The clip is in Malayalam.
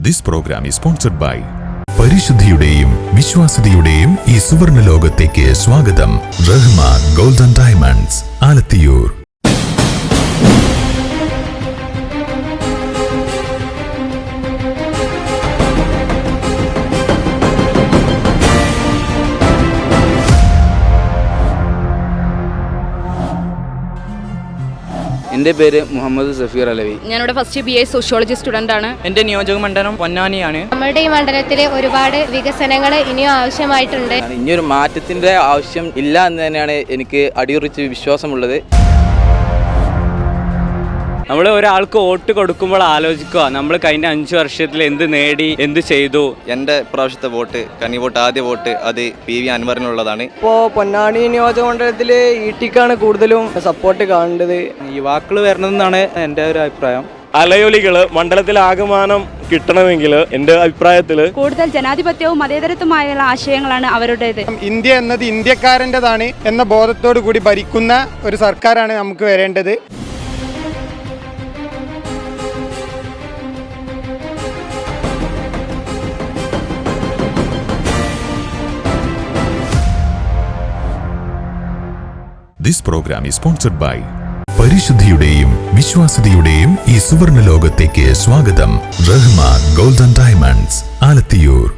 This programme is sponsored by പരിശുദ്ധിയുടെയും വിശ്വാസ്യതയുടെയും ഈ സുവർണ ലോകത്തേക്ക് സ്വാഗതം. Rahma golden diamonds Alathiyur. എന്റെ പേര് മുഹമ്മദ് സഫീർ അലവി. ഞാനിവിടെ first B A sociology student ആണ്. എന്റെ നിയോജക മണ്ഡലം പൊന്നാനിയാണ്. നമ്മുടെ ഈ മണ്ഡലത്തിലെ ഒരുപാട് വികസനങ്ങൾ ഇനിയും ആവശ്യമായിട്ടുണ്ട്. ഇനിയൊരു മാറ്റത്തിന്റെ ആവശ്യം ഇല്ല എന്ന് തന്നെയാണ് എനിക്ക് അടിയുറിച്ച് വിശ്വാസമുള്ളത്. നമ്മൾ ഒരാൾക്ക് വോട്ട് കൊടുക്കുമ്പോൾ ആലോചിക്കുക. നമ്മൾ കഴിഞ്ഞ അഞ്ച് വർഷത്തിൽ എന്ത് നേടി എന്ത് ചെയ്തു? എന്റെ പ്രാവശ്യത്തെ വോട്ട് കണി വോട്ട് ആദ്യ വോട്ട് അത് പി വി അൻവറിനുള്ളതാണ്. ഇപ്പോൾ പൊന്നാനി നിയോജകമണ്ഡലത്തിൽ ടിക്കാണ് കൂടുതലും സപ്പോർട്ട് കാണേണ്ടത് യുവാക്കൾ വരണമെന്നാണ് എന്റെ ഒരു അഭിപ്രായം. അലയൊലികൾ മണ്ഡലത്തിൽ ആകമാനം കിട്ടണമെങ്കിൽ എന്റെ അഭിപ്രായത്തിൽ കൂടുതൽ ജനാധിപത്യവും മതേതരത്വമായുള്ള ആശയങ്ങളാണ് അവരുടേത്. ഇന്ത്യ എന്നത് ഇന്ത്യക്കാരന്റെതാണ് എന്ന ബോധത്തോടു കൂടി ഭരിക്കുന്ന ഒരു സർക്കാരാണ് നമുക്ക് വരേണ്ടത്. This programme is sponsored by പരിശുദ്ധിയുടെയും വിശ്വാസ്യതയുടെയും ഈ സുവർണ ലോകത്തേക്ക് സ്വാഗതം. Rahma golden diamonds Alathiyur.